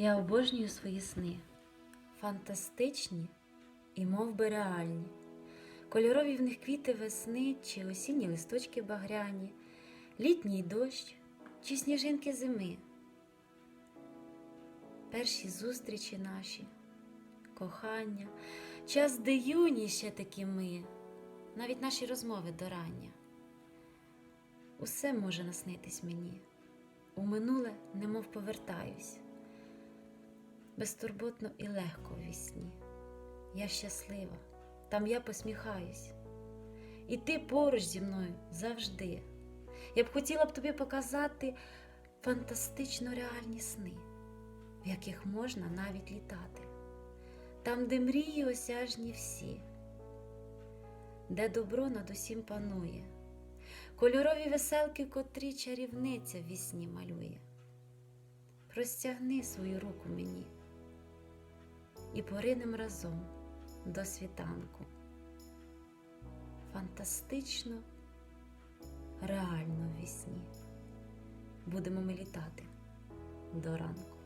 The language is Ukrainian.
Я обожнюю свої сни. Фантастичні і мов би реальні. Кольорові в них квіти весни чи осінні листочки багряні, літній дощ чи сніжинки зими. Перші зустрічі наші, кохання, час, де юні ще такі ми, навіть наші розмови до рання. Усе може наснитись мені. У минуле немов повертаюсь, безтурботно і легко в вісні. Я щаслива, там я посміхаюсь. І ти поруч зі мною завжди. Я б хотіла б тобі показати фантастично реальні сни, в яких можна навіть літати, там, де мрії осяжні всі, де добро над усім панує, кольорові веселки, котрі чарівниця в вісні малює. Простягни свою руку мені і поринем разом до світанку. Фантастично, реально в вісні. Будемо ми літати до ранку.